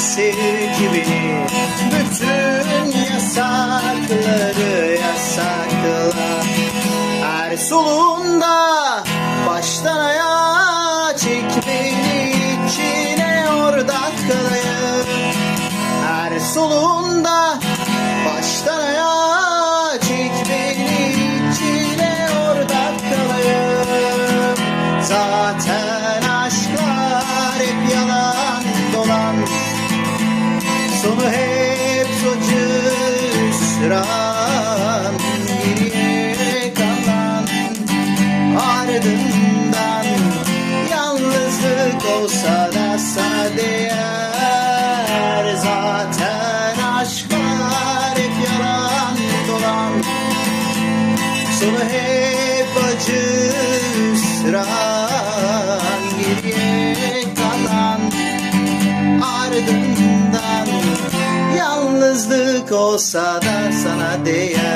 sevgi beni Bütün yasakları yasakla. Her solunda baştan ayağa çek beni içine orada kalayım Her solunda baştan ayağa çek beni içine orada kalayım Zaten olsa da sana değer. Zaten aşklar hep yalan dolan. Sonu hep acı hüsran Geriye kalan. Ardından Yalnızlık olsa da sana değer